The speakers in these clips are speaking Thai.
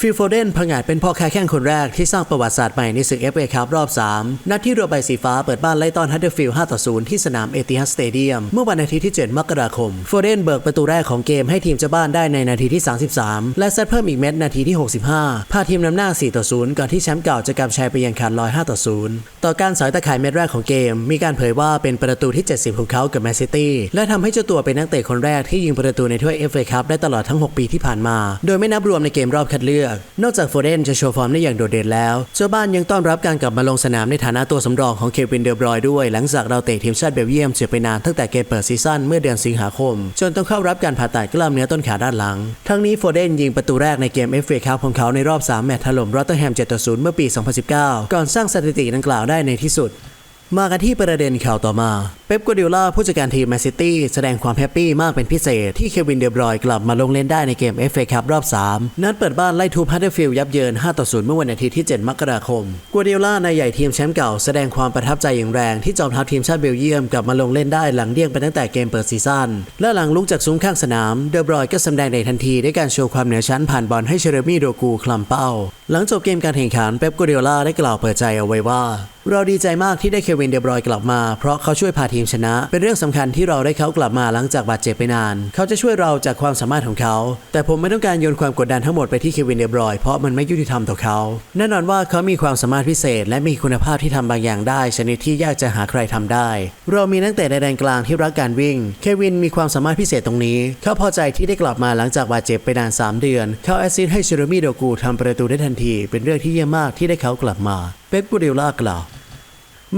ฟิลโฟเดนผงาดเป็นพ่อค้าแข่งคนแรกที่สร้างประวัติศาสตร์ใหม่ในศึก FA คัพรอบ 3 นัดที่เรือใบสีฟ้าเปิดบ้านไล่ต้อนฮัตเดอร์ฟิลด์5ต่อ0ที่สนามเอติฮัดสเตเดียม เมื่อวันอาทิตย์ที่ 7 มกราคม โฟเดนเบิกประตูแรกของเกมให้ทีมเจ้าบ้านได้ในนาทีที่ 33 และเซตเพิ่มอีกเม็ดนาทีที่ 65 พาทีมนำหน้า 4 ต่อ 0 ก่อนที่แชมป์เก่าจะกำชัยไปยังขาดลอย 5 ต่อ 0 ต่อการสอยตะข่ายเม็ดแรกของเกม มีการเผยว่าเป็นประตูที่ 70 ของเขากับแมนซิตี้และทำให้เจ้าตัวเป็นนักเตะคนแรกที่ยิงประตูในถ้วย FA คัพได้ตลอดทั้ง 6 ปีที่ผ่านมา โดยไม่นับรวมในเกมรอบคัดเลือกนอกจากโฟเดนจะโชว์ฟอร์มได้อย่างโดดเด่นแล้วเจ้าบ้านยังต้อนรับการกลับมาลงสนามในฐานะตัวสำรองของเควินเดอบรอยด้วยหลังจากเราเตะทีมชาติเบลเยียมเสียไปนานตั้งแต่เกมเปิดซีซั่นเมื่อเดือนสิงหาคม จนต้องเข้ารับการผ่าตัดกล้ามเนื้อต้นขาด้านหลัง ทั้งนี้โฟเดนยิงประตูแรกในเกม FA คัพของเขาในรอบ 3 แมตช์ถล่มรอตเตอร์แฮม7ต่อ0เมื่อปี 2019 ก่อนสร้างสถิติดังกล่าวได้ในที่สุด มากันที่ประเด็นข่าวต่อมาเป๊ปกัวเดียล่าผู้จัดการทีมแมนซิตี้แสดงความแฮปปี้มากเป็นพิเศษ ที่เควินเดบรอยกลับมาลงเล่นได้ในเกม FA คัพรอบ 3 นัดเปิดบ้านไล่ทูพัตเตอร์ฟิลด์ยับเยิน 5 ต่อ 0 เมื่อวันอาทิตย์ที่ 7 มกราคม กัวเดียล่านายใหญ่ทีมแชมป์เก่าแสดงความประทับใจอย่างแรงที่จอมทัพทีมชาติเบลเยียมกลับมาลงเล่นได้หลังเดี่ยงไปตั้งแต่เกมเปิดซีซั่นและหลังลุกจากซุ้มข้างสนามเดบรอยก็แสดงในทันทีด้วยการโชว์ความเหนือชั้นผ่านบอลให้เชเรมี่โดกูคลำเป้า หลังจบเกมการแข่งขันเป๊ปกัวดียล่าได้กล่าวเปิดใจเอาไว้ว่า เราดีใจมากที่ได้เควินเดบรอยกลับมาเพราะเขาช่วยพาทีมชนะ เป็นเรื่องสำคัญที่เราได้เขากลับมาหลังจากบาดเจ็บไปนาน เขาจะช่วยเราจากความสามารถของเขา แต่ผมไม่ต้องการโยนความกดดันทั้งหมดไปที่เควินเดบรอยเพราะมันไม่ยุติธรรมต่อเขา แน่นอนว่าเขามีความสามารถพิเศษ และมีคุณภาพที่ทำบางอย่างได้ ชนิดที่ยากจะหาใครทำได้ เรามีนักเตะในแดนกลางที่รักการวิ่ง เควินมีความสามารถพิเศษตรงนี้ เขาพอใจที่ได้กลับมาหลังจากบาดเจ็บไปนานสามเดือน เขาแอสซิสต์ให้เชโรมี่โดกูทำประตูได้ทันที เป็นเรื่องที่เยี่ยมมากที่ได้เขากลับมา เป๊ปกูเดล่ากล่าว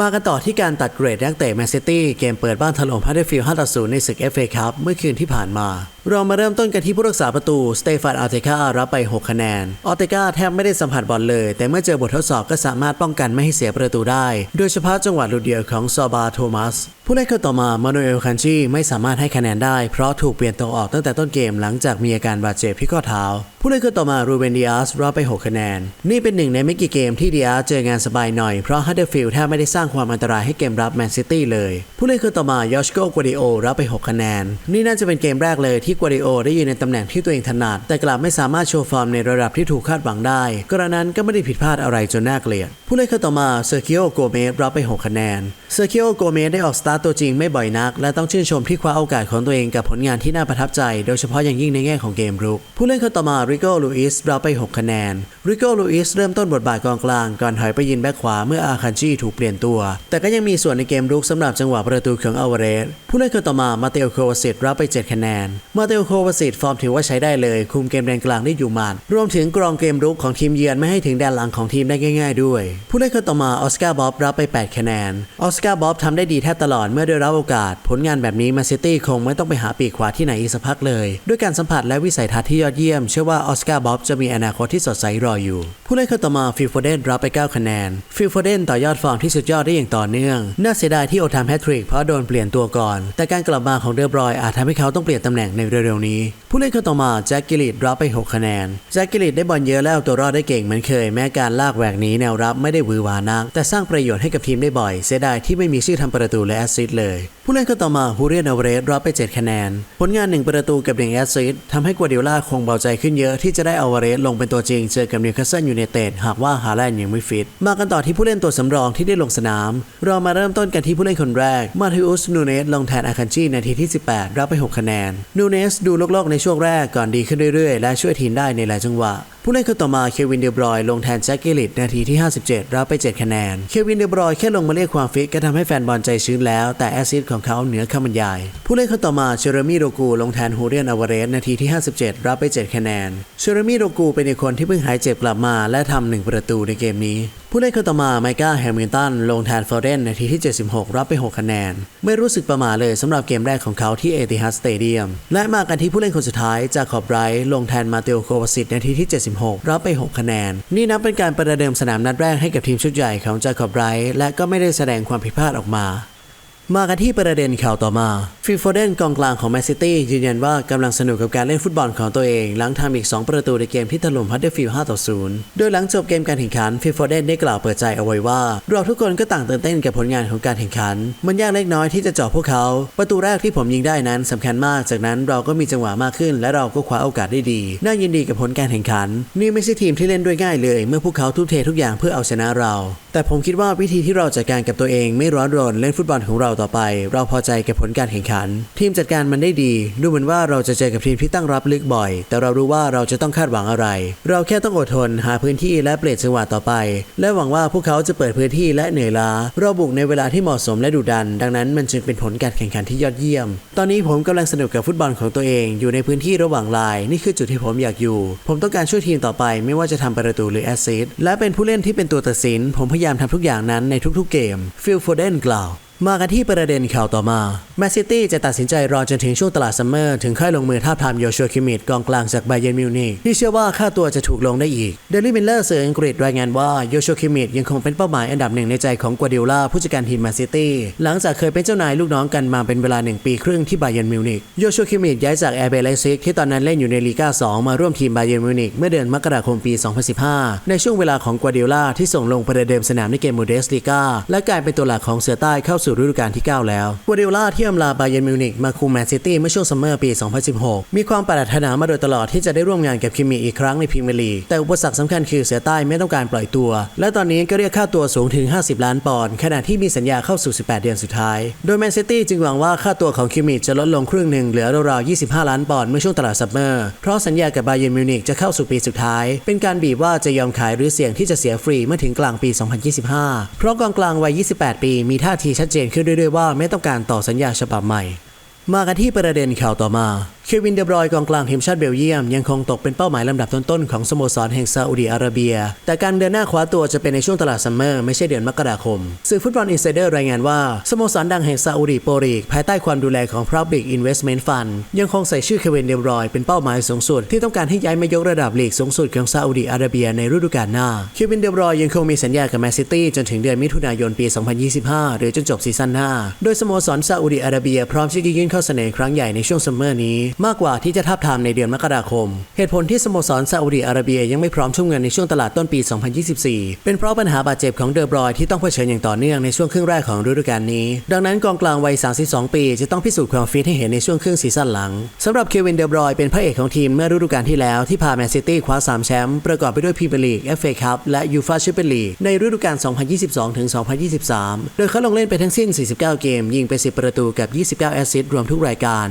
มากันต่อที่การตัดเกรดนักเตะแมนซิตี้เกมเปิดบ้านถล่มฮัตเดอร์ฟิลด์5ต่อ0ในศึก FA คับเมื่อคืนที่ผ่านมา เรามาเริ่มต้นกันที่ผู้รักษาประตูสเตฟานอาร์เตการับไป 6 คะแนนอัลเตกาแทบไม่ได้สัมผัสบอลเลย แต่เมื่อเจอบททดสอบก็สามารถป้องกันไม่ให้เสียประตูได้ โดยเฉพาะจังหวะหลุดเดียวของซอบาโทมัส ผู้เล่นคนต่อมา มานูเอลคันชีไม่สามารถให้คะแนนได้ เพราะถูกเปลี่ยนตัวออกตั้งแต่ต้นเกมหลังจากมีอาการบาดเจ็บที่ข้อเท้า ผู้เล่นคนต่อมารูเบนดิอาสรับไป 6 คะแนน นี่เป็นหนึ่งในไม่กี่เกมที่ดิอาสเจองานสบายหน่อย เพราะฮัตเดอร์ฟิลด์แทบไม่ได้สร้างความอันตรายให้เกมรับแมนซิตี้เลย ผู้เล่นคนต่อมายอชโกกัวดิโอรับไป 6 คะแนน นี่น่าจะเป็นเกมแรกเลยที่กัวดิโอได้ยืนในตำแหน่งที่ตัวเองถนัด แต่กลับไม่สามารถโชว์ฟอร์มในระดับที่ถูกคาดหวังได้ กระนั้นก็ไม่ได้ผิดพลาดอะไรจนน่าเกลียด ผู้เล่นคนต่อมาเซอร์คิโอโกเมสรับไป 6 คะแนนเซอร์คิโอโกเมสได้ออกสตาร์ตตัวจริงไม่บ่อยนัก และต้องชื่นชมที่คว้าโอกาสของตัวเองกับผลงานที่น่าประทับใจ โดยเฉพาะอย่างยิ่งในแง่ของเกมรุก ผู้เล่นคนต่อมาริโก้ลูอิสรับไป 6 คะแนนริโก้ลูอิสเริ่มต้นบทบาทกองกลางก่อนถอยไปยืนแบ็คขวาเมื่ออาคันจีถูกเปลี่ยนตัว แต่ก็ยังมีส่วนในเกมรุกสำหรับจังหวะประตูของอาวเรสผู้เล่นคนต่อมามาเตโอโควาสิตรับไป 7 คะแนน มาเตโอโควาสิตฟอร์มถือว่าใช้ได้เลย คุมเกมแดนกลางได้อยู่มัดรวมถึงกรองเกมรุกของทีมเยือนไม่ให้ถึงแดนหลังของทีมได้ง่าย ๆ ด้วย ผู้เล่นคนต่อมาออสการ์บ๊อบรับไป 8 คะแนนออสการ์บ๊อบทำได้ดีแทบตลอดเมื่อได้รับโอกาส ผลงานแบบนี้มาซิตี้คงไม่ต้องไปหาปีกขวาที่ไหนอีกสักพักเลย ด้วยการสัมผัสและวิสัยทัศน์ที่ยอดเยี่ยม เชื่อว่าออสการ์บ๊อบจะมีอนาคตที่สดใสรออยู่ ผู้เล่นคนต่อมาฟิลโฟเดนรับไป 9 คะแนน ฟิลโฟเดนต่อยอดฟอร์มที่สุดยอดได้อย่างต่อเนื่อง น่าเสียดายที่โอทามแฮตทริกเพราะโดนเปลี่ยนตัวก่อน แต่การกลับมาของเดอบรอยอาจทำให้เขาต้องเปลี่ยนตำแหน่งในเร็วๆนี้ ผู้เล่นคนต่อมาแจ็คกิลิดรับไป 6 คะแนน แจ็คกิลิดได้บอลเยอะแล้วเอาตัวรอดได้เก่งเหมือนเคย แม้การลากแหวกนี้แนวรับไม่ได้วือหวานักแต่สร้างประโยชน์ให้กับทีมได้บ่อย เสียดายที่ไม่มีชื่อทำประตูและแอสซิสเลย ผู้เล่นคนต่อมาฮูเรียนอเวเรสรับไป 7 คะแนน ผลงาน 1 ประตูกับ1แอสซิสต์ทำให้กัวเดียล่าคงเบาใจขึ้นเยอะที่จะได้อเวเรสลงเป็นตัวจริงเจอกับนิวคาสเซิลยูไนเต็ดหากว่าฮาแลนด์ยังไม่ฟิต มากันต่อที่ผู้เล่นตัวสำรองที่ได้ลงสนาม เรามาเริ่มต้นกันที่ผู้เล่นคนแรก มาทิอุสนูเนสลงแทนอาคันจีนาทีที่ 18 รับไป 6 คะแนน นูเนสดูโลกๆในช่วงแรกก่อนดีขึ้นเรื่อยๆ และช่วยทีมได้ในหลายจังหวะ ผู้เล่นคนต่อมาเควินเดบรอยลงแทนแจ็คกิลิตนาทีที่ 57 รับไป 7 คะแนน เควินเดบรอยแค่ลงมาเรียกความฟิตก็ทำให้แฟนบอลใจชื้นแล้ว แต่แอซิดของเขาเหนือคำบรรยาย ผู้เล่นคนต่อมาเชอร์มี่โดกูลงแทนฮูเรียนอวาเรสนาทีที่ 57 รับไป 7 คะแนน เชอร์มี่โดกูเป็นอีกคนที่เพิ่งหายเจ็บกลับมาและทำหนึ่งประตูในเกมนี้ ผู้เล่นคนต่อมาไมก้าแฮมิลตันลงแทนเฟอร์เดนในทีที่ 76 รับไป 6 คะแนน ไม่รู้สึกประหมาเลยสำหรับเกมแรกของเขาที่เอติฮัสสเตเดียมและมากันที่ผู้เล่นคนสุดท้ายจากขอบไรท์ลงแทนมาเตโอโควาสิตในทีที่ 76 รับไป 6 คะแนน นี่นับเป็นการประเดิมสนามนัดแรกให้กับทีมชุดใหญ่ของจาคอบไรท์และก็ไม่ได้แสดงความผิดพลาดออกมา มากันที่ประเด็นข่าวต่อมาฟิลโฟเดนกองกลางของแมนซิตี้ยืนยันว่ากำลังสนุกกับการเล่นฟุตบอลของตัวเอง หลังทำอีก 2 ประตูในเกมที่ถล่มฮัตเดอร์ฟิลด์5ต่อ0โดยหลังจบเกมการแข่งขันฟิลโฟเดนได้กล่าวเปิดใจเอาไว้ว่า เราทุกคนก็ต่างตื่นเต้นกับผลงานของการแข่งขัน มันยากเล็กน้อยที่จะเจาะพวกเขา ประตูแรกที่ผมยิงได้นั้นสำคัญมาก จากนั้นเราก็มีจังหวะมากขึ้น และเราก็คว้าโอกาสได้ดี น่ายินดีกับผลการแข่งขัน นี่ไม่ใช่ทีมที่เล่นด้วยง่ายเลย เมื่อพวกเขาทุ่มเททุกอย่างเพื่อเอาชนะเรา แต่ผมคิดว่าวิธีที่เราจัดการกับตัวเองไม่ร้อนรนเล่นฟุตบอลของเราต่อไป เราพอใจกับผลการแข่งขัน ทีมจัดการมันได้ดี ดูเหมือนว่าเราจะเจอกับทีมที่ตั้งรับลึกบ่อย แต่เรารู้ว่าเราจะต้องคาดหวังอะไร เราแค่ต้องอดทนหาพื้นที่และเปลี่ยนจังหวะต่อไป และหวังว่าพวกเขาจะเปิดพื้นที่และเหนื่อยล้าเราบุกในเวลาที่เหมาะสมและดุดัน ดังนั้นมันจึงเป็นผลการแข่งขันที่ยอดเยี่ยม ตอนนี้ผมกำลังสนุกกับฟุตบอลของตัวเอง อยู่ในพื้นที่ระหว่างลาย นี่คือจุดที่ผมอยากอยู่ ผมต้องการช่วยทีมต่อไป ไม่ว่าจะทำประตูหรือแอสซิสและเป็นผู้เล่นที่เป็นตัวตัดสิน ผมพยายามทำทุกอย่างนั้นในทุกๆเกมฟิลโฟเดนกล่าว มากันที่ประเด็นข่าวต่อมา แมนซิตี้จะตัดสินใจรอจนถึงช่วงตลาดซัมเมอร์ถึงค่อยลงมือท้าทามโยชัวคิมิดกองกลางจากไบเยนมิวนิกที่เชื่อว่าค่าตัวจะถูกลงได้อีก เดลี่มิลเลอร์สื่ออังกฤษรายงานว่าโยชัวคิมิดยังคงเป็นเป้าหมายอันดับหนึ่งในใจของกัวเดียล่าผู้จัดการทีมแมนซิตี้หลังจากเคยเป็นเจ้านายลูกน้องกันมาเป็นเวลาหนึ่งปีครึ่งที่ไบเยนมิวนิกโยชัวคิมิดย้ายจากแอร์เบลไลซิกที่ตอนนั้นเล่นอยู่ในลีกา2มาร่วมทีมไบเยนมิวนิกเมื่อเดือนมกราคมปี 2015 ในช่วงเวลาของกัวดียล่าที่ส่งลงประเดิมสนามในเกมมูเดสลีกาและกลายเป็นตัวหลักของเสือใต้เข้าสู่ฤดูกาลที่ 9 แล้วกัวเดียล่าที่อำลาไบเยนมิวนิกมาคุมแมนซิตี้เมื่อช่วงซัมเมอร์ปี 2016 มีความปรารถนามาโดยตลอดที่จะได้ร่วมงานกับคิมมี่อีกครั้งในพรีเมียร์ลีกแต่อุปสรรคสำคัญคือเสือใต้ไม่ต้องการปล่อยตัว และตอนนี้ก็เรียกค่าตัวสูงถึง 50 ล้านปอนด์ขณะที่มีสัญญาเข้าสู่ 18 เดือนสุดท้าย โดยแมนซิตี้จึงหวังว่าค่าตัวของคิมมี่จะลดลงครึ่งหนึ่งเหลือราวๆ25 ล้านปอนด์เมื่อช่วงตลาดซัมเมอร์เพราะสัญญากับไบเยนมิวนิกจะเข้าสู่ปีสุดท้าย เป็นการบีบว่าจะยอมขายหรือเสี่ยงที่จะเสียฟรีเมื่อถึงกลางปี 2025 เพราะกองกลางวัย 28 ปีมีท่าทีชัดเจนขึ้นเรื่อยๆว่าไม่ต้องการต่อสัญญาฉบับใหม่ มากันที่ประเด็นข่าวต่อมา เควินเดบรอยกองกลางทีมชาติเบลเยียม ยังคงตกเป็นเป้าหมายลำดับต้นๆของสโมสรแห่งซาอุดิอาระเบีย แต่การเดินหน้าคว้าตัวจะเป็นในช่วงตลาดซัมเมอร์ไม่ใช่เดือนมกราคม สื่อฟุตบอลอินไซเดอร์รายงานว่า สโมสรดังแห่งซาอุดิโปรีก ภายใต้ความดูแลของ Public Investment Fund ยังคงใส่ชื่อเควินเดบรอยเป็นเป้าหมายสูงสุด ที่ต้องการให้ย้ายมายกระดับลีกสูงสุดของซาอุดิอาระเบียในฤดูกาลหน้าเควินเดบรอยยังคงมีสัญญากับแมนซิตี้จนถึงเดือนมิถุนายนปี 2025 หรือจนจบซีซั่นหน้าโดยสโมสรซาอุดิอาระเบียพร้อมที่จะยื่นข้อเสนอครั้งใหญ่ในช่วงซัมเมอร์นี้มากกว่าที่จะทับทามในเดือนมกราคม เหตุผลที่สโมสรซาอุดิอาระเบียยังไม่พร้อมทุ่มเงินในช่วงตลาดต้นปี 2024 เป็นเพราะปัญหาบาดเจ็บของเดอบรอยที่ต้องเผชิญอย่างต่อเนื่องในช่วงครึ่งแรกของฤดูกาลนี้ ดังนั้นกองกลางวัย 32 ปี จะต้องพิสูจน์ความฟิตให้เห็นในช่วงครึ่งซีซั่นหลังสำหรับเควินเดอบรอยเป็นพระเอกของทีมเมื่อฤดูกาลที่แล้วที่พาแมนซิตี้คว้า 3 แชมป์ประกอบไปด้วยพรีเมียร์ลีก FA คัพและยูฟ่าแชมเปี้ยนลีกในฤดูกาล 2022-2023 โดยเขาลงเล่นไปทั้งสิ้น 49 เกม ยิงไป 10 ประตูกับ 29 แอสซิสต์รวมทุกรายการ